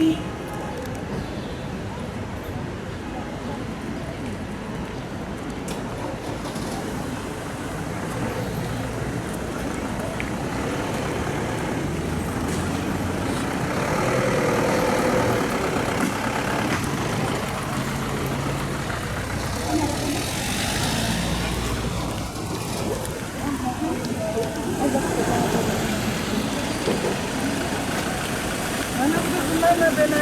You.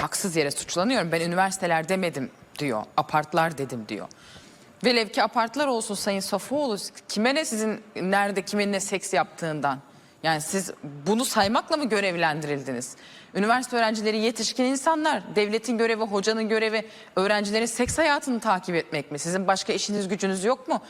Haksız yere suçlanıyorum. Ben üniversiteler demedim diyor. Apartlar dedim diyor. Velev ki apartlar olsun Sayın Safoğlu. Kime ne sizin nerede kimin ne seks yaptığından. Yani siz bunu saymakla mı görevlendirildiniz? Üniversite öğrencileri yetişkin insanlar. Devletin görevi, hocanın görevi öğrencilerin seks hayatını takip etmek mi? Sizin başka işiniz gücünüz yok mu?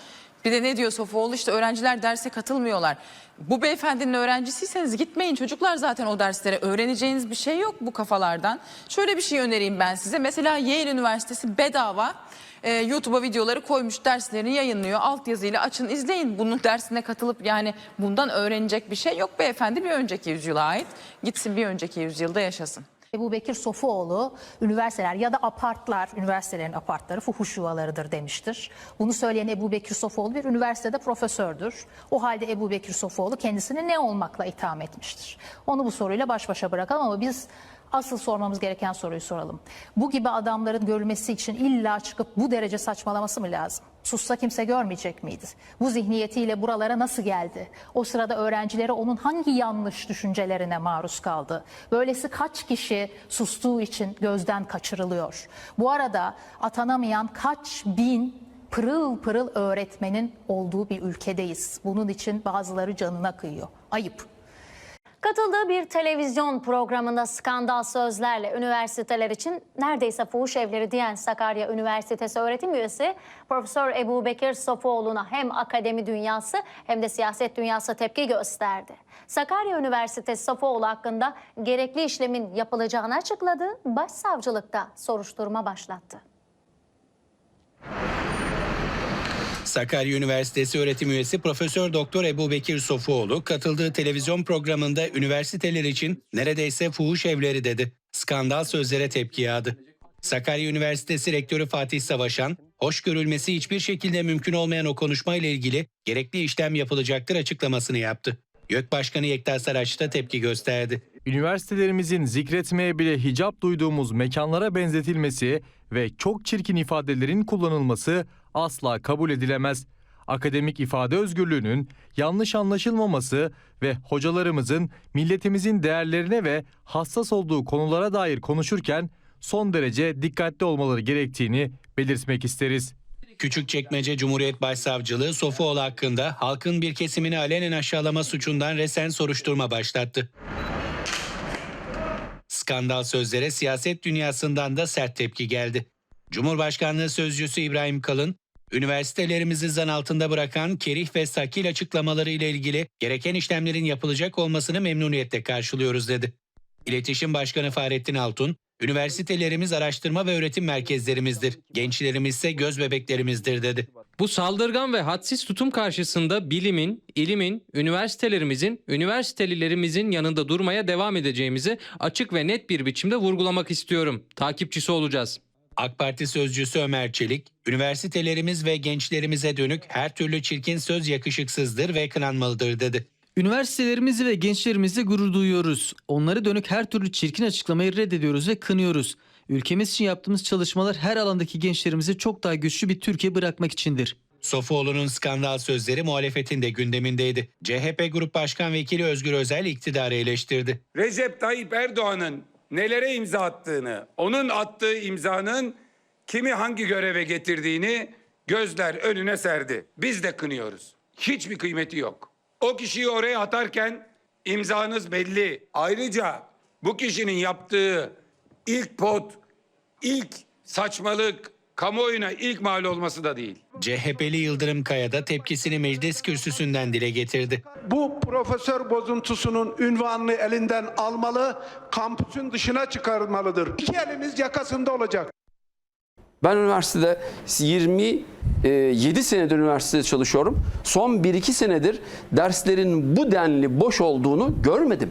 Bir de ne diyor Sofoğlu işte öğrenciler derse katılmıyorlar. Bu beyefendinin öğrencisiyseniz gitmeyin çocuklar zaten o derslere öğreneceğiniz bir şey yok bu kafalardan. Şöyle bir şey önereyim ben size mesela Yale Üniversitesi bedava e, YouTube'a videoları koymuş derslerini yayınlıyor. Altyazıyla açın izleyin. Bunun dersine katılıp yani bundan öğrenecek bir şey yok beyefendi bir önceki yüzyıla ait. Gitsin bir önceki yüzyılda yaşasın. Ebu Bekir Sofuoğlu üniversiteler ya da apartlar, üniversitelerin apartları fuhuş yuvalarıdır demiştir. Bunu söyleyen Ebu Bekir Sofuoğlu bir üniversitede profesördür. O halde Ebu Bekir Sofuoğlu kendisini ne olmakla itham etmiştir? Onu bu soruyla baş başa bırakalım ama biz asıl sormamız gereken soruyu soralım. Bu gibi adamların görülmesi için illa çıkıp bu derece saçmalaması mı lazım? Sussa kimse görmeyecek miydi? Bu zihniyetiyle buralara nasıl geldi? O sırada öğrencileri onun hangi yanlış düşüncelerine maruz kaldı? Böylesi kaç kişi sustuğu için gözden kaçırılıyor? Bu arada atanamayan kaç bin pırıl pırıl öğretmenin olduğu bir ülkedeyiz. Bunun için bazıları canına kıyıyor. Ayıp. Katıldığı bir televizyon programında skandal sözlerle üniversiteler için neredeyse fuhuş evleri diyen Sakarya Üniversitesi öğretim üyesi Profesör Ebu Bekir Sofuoğlu'na hem akademi dünyası hem de siyaset dünyası tepki gösterdi. Sakarya Üniversitesi Sofuoğlu hakkında gerekli işlemin yapılacağını açıkladı, başsavcılıkta soruşturma başlattı. Sakarya Üniversitesi öğretim üyesi Profesör Doktor Ebu Bekir Sofuoğlu katıldığı televizyon programında üniversiteler için neredeyse fuhuş evleri dedi. Skandal sözlere tepki yağdı. Sakarya Üniversitesi Rektörü Fatih Savaşan, hoş görülmesi hiçbir şekilde mümkün olmayan o konuşmayla ilgili gerekli işlem yapılacaktır açıklamasını yaptı. YÖK Başkanı Yekta Saraç da tepki gösterdi. Üniversitelerimizin zikretmeye bile hicap duyduğumuz mekanlara benzetilmesi ve çok çirkin ifadelerin kullanılması asla kabul edilemez. Akademik ifade özgürlüğünün yanlış anlaşılmaması ve hocalarımızın milletimizin değerlerine ve hassas olduğu konulara dair konuşurken son derece dikkatli olmaları gerektiğini belirtmek isteriz. Küçükçekmece Cumhuriyet Başsavcılığı Sofuoğlu hakkında halkın bir kesimini alenen aşağılama suçundan resen soruşturma başlattı. Skandal sözlere siyaset dünyasından da sert tepki geldi. Cumhurbaşkanlığı Sözcüsü İbrahim Kalın, üniversitelerimizi zan altında bırakan kerih ve sakil açıklamaları ile ilgili gereken işlemlerin yapılacak olmasını memnuniyetle karşılıyoruz dedi. İletişim Başkanı Fahrettin Altun, üniversitelerimiz araştırma ve öğretim merkezlerimizdir. Gençlerimiz ise göz bebeklerimizdir dedi. Bu saldırgan ve hadsiz tutum karşısında bilimin, ilimin, üniversitelerimizin, üniversitelilerimizin yanında durmaya devam edeceğimizi açık ve net bir biçimde vurgulamak istiyorum. Takipçisi olacağız. AK Parti sözcüsü Ömer Çelik, üniversitelerimiz ve gençlerimize dönük her türlü çirkin söz yakışıksızdır ve kınanmalıdır dedi. Üniversitelerimizi ve gençlerimizle gurur duyuyoruz. Onlara dönük her türlü çirkin açıklamayı reddediyoruz ve kınıyoruz. Ülkemiz için yaptığımız çalışmalar her alandaki gençlerimize çok daha güçlü bir Türkiye bırakmak içindir. Sofuoğlu'nun skandal sözleri muhalefetin de gündemindeydi. CHP Grup Başkan Vekili Özgür Özel iktidarı eleştirdi. Recep Tayyip Erdoğan'ın nelere imza attığını, onun attığı imzanın kimi hangi göreve getirdiğini gözler önüne serdi. Biz de kınıyoruz. Hiçbir kıymeti yok. O kişiyi oraya atarken imzanız belli. Ayrıca bu kişinin yaptığı ilk pot, ilk saçmalık, kamuoyuna ilk mal olması da değil. CHP'li Yıldırım Kaya da tepkisini meclis kürsüsünden dile getirdi. bu profesör bozuntusunun ünvanını elinden almalı, kampüsün dışına çıkarmalıdır. İki elimiz yakasında olacak. Ben üniversitede 27 senedir üniversitede çalışıyorum. Son 1-2 senedir derslerin bu denli boş olduğunu görmedim.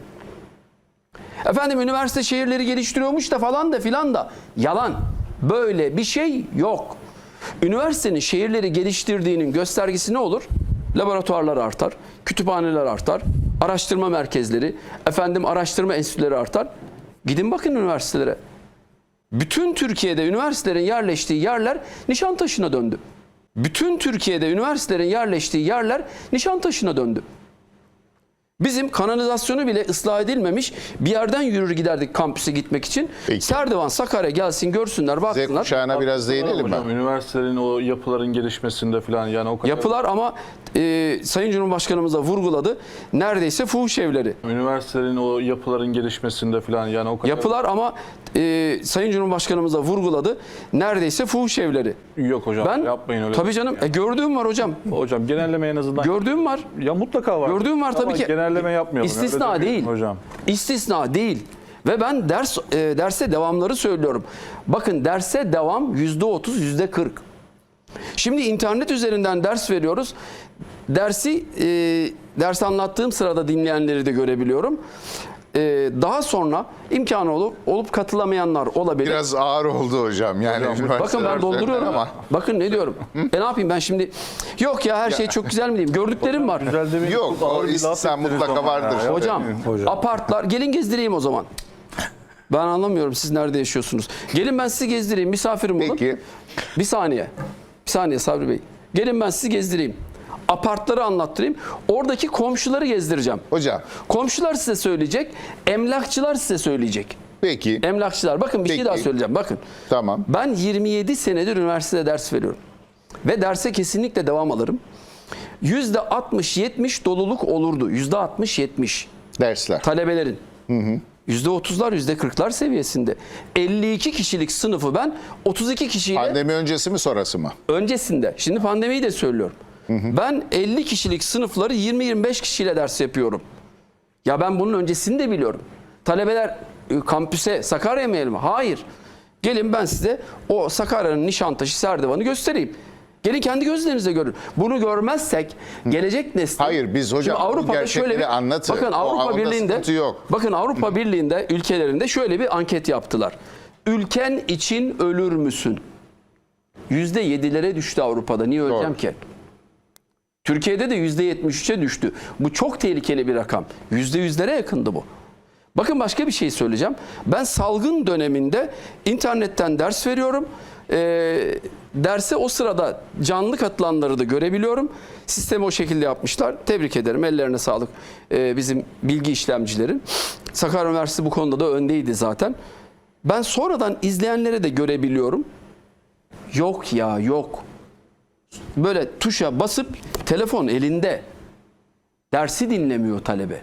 Efendim üniversite şehirleri geliştiriyormuş da falan da filan da yalan. Böyle bir şey yok. Üniversitenin şehirleri geliştirdiğinin göstergesi ne olur? Laboratuvarlar artar, kütüphaneler artar, araştırma merkezleri, efendim araştırma enstitüleri artar. Gidin bakın üniversitelere. Bütün Türkiye'de üniversitelerin yerleştiği yerler Nişantaşı'na döndü. Bütün Türkiye'de üniversitelerin yerleştiği yerler Nişantaşı'na döndü. Bizim kanalizasyonu bile ıslah edilmemiş bir yerden yürür giderdik kampüse gitmek için. Peki. Serdivan Sakarya gelsin görsünler Z baksınlar. kuşağına biraz değinelim mi? Üniversitelerin o yapıların gelişmesinde falan yani o kadar Yapılar ama e, Sayın Cumhurbaşkanımız da vurguladı. Neredeyse fuhuş evleri. üniversitelerin o yapıların gelişmesinde falan yani o kadar Yapılar ama e, Sayın Cumhurbaşkanımız da vurguladı. Neredeyse fuhuş evleri. yok hocam Ben yapmayın öyle. tabii canım e, gördüğüm var hocam. Hocam genelleme en azından Gördüğüm var. ya mutlaka var. Gördüğüm var tabii Ama ki. Genelleme yapmayalım. İstisna öyle değil. hocam. İstisna değil. Ve ben ders e, derse devamları söylüyorum. Bakın derse devam yüzde otuz, yüzde kırk. Şimdi internet üzerinden ders veriyoruz. Dersi e, ders anlattığım sırada dinleyenleri de görebiliyorum. E, daha sonra imkanı olup olup katılamayanlar olabilir. Biraz ağır oldu hocam. Yani Bakın üniversiteler ben dolduruyorum. Ama Bakın ne diyorum. e ne yapayım ben şimdi? Yok ya her şey çok güzel mi diyeyim? Gördüklerim var. Güzel demeyin, Yok, çok ağır o bir laf istisna ettiniz mutlaka ama vardır. ya. Hocam, Hocam. apartlar gelin gezdireyim o zaman. Ben anlamıyorum siz nerede yaşıyorsunuz. Gelin ben sizi gezdireyim misafirim olun. Peki. Bir saniye. Saniye Sabri Bey. Gelin ben sizi gezdireyim. Apartları anlattırayım. Oradaki komşuları gezdireceğim. hocam Komşular size söyleyecek. Emlakçılar size söyleyecek. peki Emlakçılar bakın bir şey Peki. daha söyleyeceğim. Bakın. tamam. Ben 27 senedir üniversitede ders veriyorum. Ve derse kesinlikle devam alırım. %60-70 doluluk olurdu. %60-70 Dersler. talebelerin. %30'lar %40'lar seviyesinde. 52 kişilik sınıfı ben 32 kişiyle Pandemi öncesi mi sonrası mı? öncesinde. Şimdi pandemiyi de söylüyorum. Ben 50 kişilik sınıfları 20-25 kişiyle ders yapıyorum. Ya ben bunun öncesini de biliyorum. Talebeler e, kampüse Sakarya mı mi? Hayır. Gelin ben size o Sakarya'nın Nişantaşı Serdivan'ı göstereyim. Gelin kendi gözlerinizle görün. Bunu görmezsek gelecek nesil... Hayır, biz hocam Şimdi Avrupa'da şöyle bir, anlatın. Bakın Avrupa Birliği'nde yok. Bakın Avrupa Birliği'nde ülkelerinde şöyle bir anket yaptılar. Ülken için ölür müsün? Yüzde yedilere düştü Avrupa'da. Niye öleceğim Doğru. ki? Türkiye'de de yüzde yetmiş üçe düştü. Bu çok tehlikeli bir rakam. Yüzde yüzlere yakındı bu. Bakın başka bir şey söyleyeceğim. Ben salgın döneminde internetten ders veriyorum. Ee, derse o sırada canlı katılanları da görebiliyorum. Sistemi o şekilde yapmışlar. Tebrik ederim. Ellerine sağlık ee, bizim bilgi işlemcilerin. Sakarya Üniversitesi bu konuda da öndeydi zaten. Ben sonradan izleyenlere de görebiliyorum. Yok ya yok. Böyle tuşa basıp telefon elinde. Dersi dinlemiyor talebe.